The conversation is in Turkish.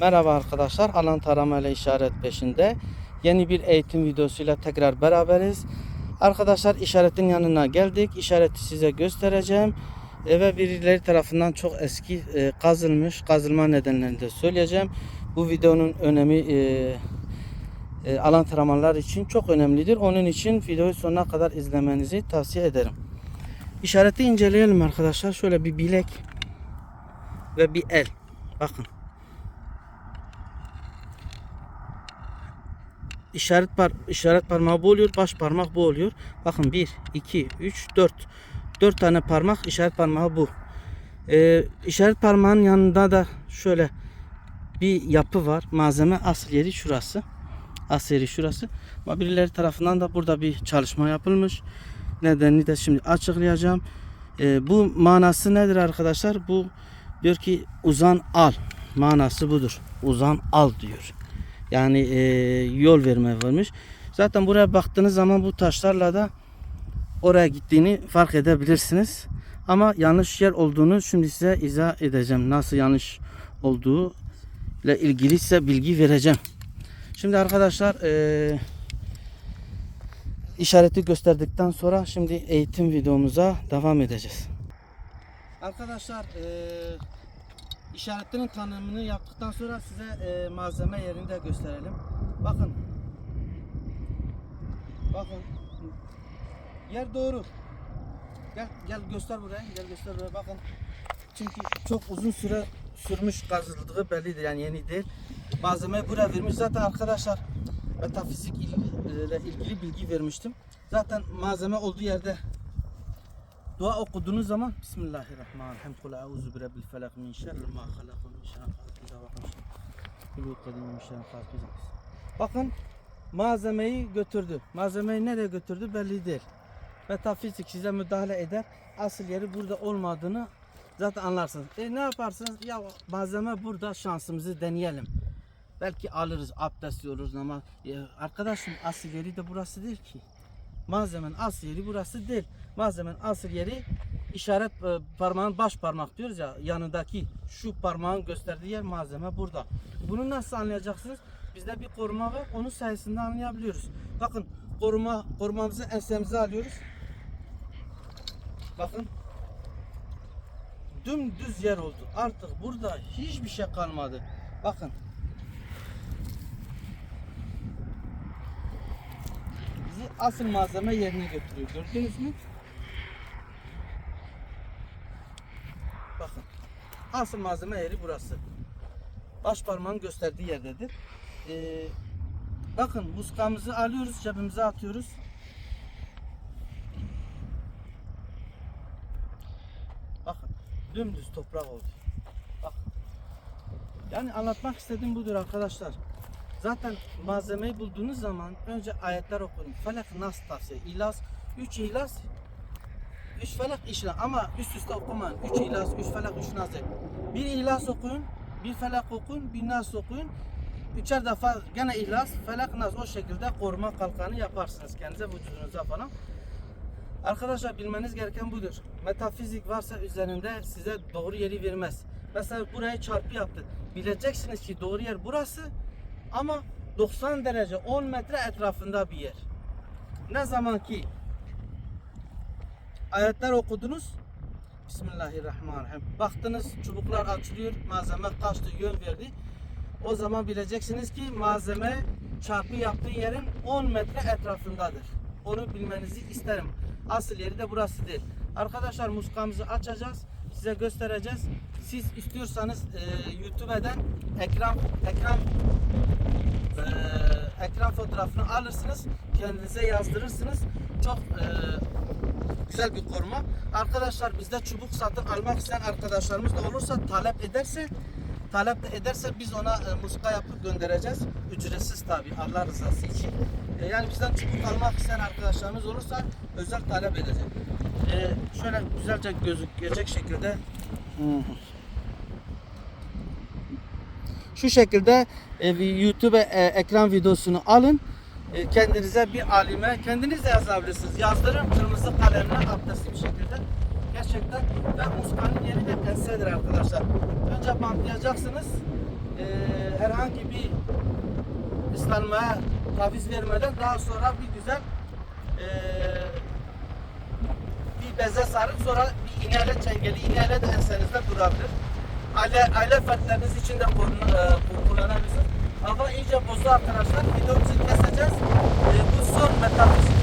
Merhaba arkadaşlar. Alan tarama ile işaret peşinde. Yeni bir eğitim videosuyla tekrar beraberiz. Arkadaşlar işaretin yanına geldik. İşareti size göstereceğim. E, Ve birileri tarafından çok eski e, kazılmış. Kazılma nedenlerini de söyleyeceğim. Bu videonun önemi e, e, alan taramalar için çok önemlidir. Onun için videoyu sonuna kadar izlemenizi tavsiye ederim. İşareti inceleyelim arkadaşlar. Şöyle bir bilek ve bir el. Bakın. İşaret par işaret parmağı bu oluyor, baş parmak bu oluyor. Bakın 1 2 3 4. 4 tane parmak işaret parmağı bu. Ee, işaret parmağın yanında da şöyle bir yapı var. Malzeme asıl yeri şurası. Asıl yeri şurası. Ama birileri tarafından da burada bir çalışma yapılmış. Nedenini de şimdi açıklayacağım. Ee, bu manası nedir arkadaşlar? Bu diyor ki uzan al. Manası budur. Uzan al diyor. Yani e, yol verme varmış. Zaten buraya baktığınız zaman bu taşlarla da oraya gittiğini fark edebilirsiniz. Ama yanlış yer olduğunu şimdi size izah edeceğim. Nasıl yanlış olduğu ile ilgili size bilgi vereceğim. Şimdi arkadaşlar e, işareti gösterdikten sonra şimdi eğitim videomuza devam edeceğiz. Arkadaşlar e, işaretinin tanımını yaptıktan sonra size e, malzeme yerini de gösterelim. Bakın. Bakın. Yer doğru. Gel gel göster buraya. Gel göster buraya. Bakın. Çünkü çok uzun süre sürmüş kazıldığı bellidir. Yani yeni değil. Malzemeyi buraya vermiş. Zaten arkadaşlar metafizik il- ile ilgili bilgi vermiştim. Zaten malzeme olduğu yerde Dua okuduğunuz zaman Bismillahirrahmanirrahim. Kul auzu bi rabbil felak min şerri ma halak min şerri hafiza bakın. Kulu kadim min şerri hafiza. Bakın malzemeyi götürdü. Malzemeyi nereye götürdü belli değil. Metafizik size müdahale eder. Asıl yeri burada olmadığını zaten anlarsınız. E ne yaparsınız? Ya malzeme burada şansımızı deneyelim. Belki alırız, abdest alırız ama e, arkadaşım asıl yeri de burası değil ki. Malzemenin asıl yeri burası değil. Malzemenin asıl yeri işaret e, parmağın baş parmak diyoruz ya yanındaki şu parmağın gösterdiği yer malzeme burada. Bunu nasıl anlayacaksınız? Bizde bir koruma var. Onun sayesinde anlayabiliyoruz. Bakın koruma korumamızı ensemize alıyoruz. Bakın dümdüz yer oldu. Artık burada hiçbir şey kalmadı. Bakın bizi asıl malzeme yerine götürüyor. Gördünüz mü? Bakın. Asıl malzeme yeri burası. Baş parmağın gösterdiği yerdedir. Ee, bakın muskamızı alıyoruz, cebimize atıyoruz. Bakın. Dümdüz toprak oldu. Bak. Yani anlatmak istediğim budur arkadaşlar. Zaten malzemeyi bulduğunuz zaman önce ayetler okuyun. Felak nas tavsiye. İhlas, 3 ihlas, 3 felak işle ama üst üste okumayın. 3 ihlas, 3 felak, 3 nas. Bir ihlas okuyun, bir felak okuyun, bir nas okuyun. Üçer defa gene ihlas, felak, nas o şekilde koruma kalkanı yaparsınız kendinize, vücudunuza falan. Arkadaşlar bilmeniz gereken budur. Metafizik varsa üzerinde size doğru yeri vermez. Mesela buraya çarpı yaptı. Bileceksiniz ki doğru yer burası ama 90 derece 10 metre etrafında bir yer. Ne zaman ki ayetler okudunuz Bismillahirrahmanirrahim. Baktınız çubuklar açılıyor, malzeme kaçtı, yön verdi. O zaman bileceksiniz ki malzeme çarpı yaptığı yerin 10 metre etrafındadır. Onu bilmenizi isterim. Asıl yeri de burası değil. Arkadaşlar muskamızı açacağız. Size göstereceğiz. Siz istiyorsanız e, YouTube'dan ekran ekran e, ekran fotoğrafını alırsınız. Kendinize yazdırırsınız. Çok e, güzel bir koruma. Arkadaşlar bizde çubuk satın almak isteyen arkadaşlarımız da olursa talep ederse talep de ederse biz ona e, muska yapıp göndereceğiz. Ücretsiz tabi Allah rızası için. E, yani bizden çubuk almak isteyen arkadaşlarımız olursa özel talep edecek. E, şöyle güzelce gözükecek şekilde şu şekilde e, YouTube e, ekran videosunu alın. E, kendinize bir alime kendiniz de yazabilirsiniz. Yazdırın kırmızı kalemle abdestli bir şekilde. Gerçekten ve muskanın yeri de pensedir arkadaşlar. Önce bantlayacaksınız. E, herhangi bir ıslanmaya taviz vermeden daha sonra bir güzel eee beze sarıp sonra bir iğneyle çengeli iğneyle de ensenizde durabilir. Aile, aile fertleriniz için de e, kullanabilirsiniz. Hava iyice bozdu arkadaşlar. Videomuzu keseceğiz. E, bu son metafizik